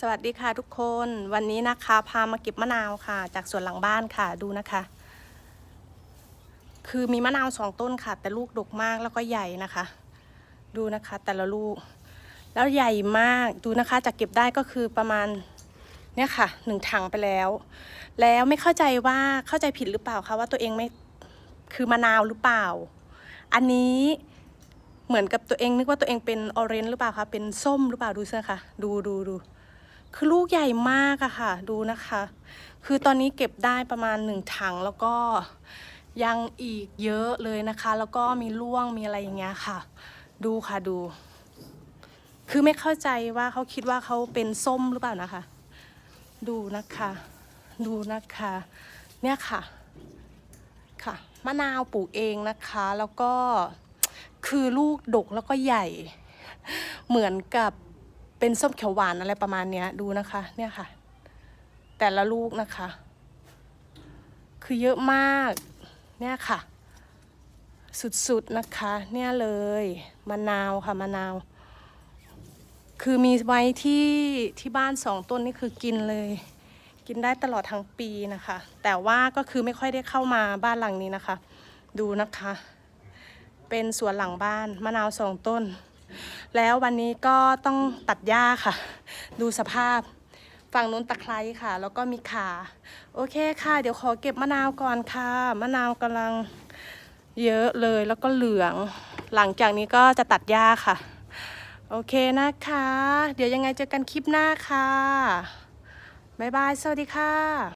สวัสดีค่ะทุกคนวันนี้นะคะ พามาเก็บมะนาวค่ะ จากสวนหลังบ้านค่ะดูนะคะ คือมีมะนาวสองต้นค่ะ แต่ลูกดกมากแล้วก็ใหญ่นะคะ ดูนะคะ แต่ละลูก แล้วใหญ่มากดูนะคะจะเก็บได้ก็คือประมาณเนี่ยค่ะหนึ่งถังไปแล้ว แล้วไม่เข้าใจว่าเข้าใจผิดหรือเปล่าคะว่าตัวเองไม่คือมะนาวหรือเปล่า อันนี้เหมือนกับตัวเองนึกว่าตัวเองเป็นออเรนจ์หรือเปล่าคะเป็นส้มหรือเปล่าดูเสื้อค่ะ ดูดูดู คือลูกใหญ่มากอะค่ะ ดูนะคะ คือตอนนี้เก็บได้ประมาณหนึ่งถังแล้วก็ยังอีกเยอะเลยนะคะ แล้วก็มีร่วงมีอะไรอย่างเงี้ยค่ะ ดูค่ะดู คือไม่เข้าใจว่าเขาคิดว่าเขาเป็นส้มหรือเปล่านะคะ ดูนะคะ ดูนะคะ เนี่ยค่ะ ค่ะ มะนาวปลูกเองนะคะ แล้วก็คือลูกดกแล้วก็ใหญ่ เหมือนกับ เป็นส้มเขียวหวานอะไรประมาณเนี้ยดูนะคะ เนี่ยค่ะ แต่ละลูกนะคะ คือเยอะมาก เนี่ยค่ะ สุดๆนะคะ เนี่ยเลยมะนาวค่ะมะนาว คือมีไว้ที่ที่บ้านสองต้นนี่คือกินเลย กินได้ตลอดทั้งปีนะคะ แต่ว่าก็คือไม่ค่อยได้เข้ามาบ้านหลังนี้นะคะ ดูนะคะ เป็นสวนหลังบ้านมะนาวสองต้น แล้ววันนี้ก็ต้องตัดหญ้าค่ะ ดูสภาพฝั่งนู้นตะไคร้ค่ะ แล้วก็มีขาโอเคค่ะ เดี๋ยวขอเก็บมะนาวก่อนค่ะ มะนาวกำลังเยอะเลยแล้วก็เหลือง หลังจากนี้ก็จะตัดหญ้าค่ะ โอเคนะคะ เดี๋ยวยังไงเจอกันคลิปหน้าค่ะบ๊ายบาย สวัสดีค่ะ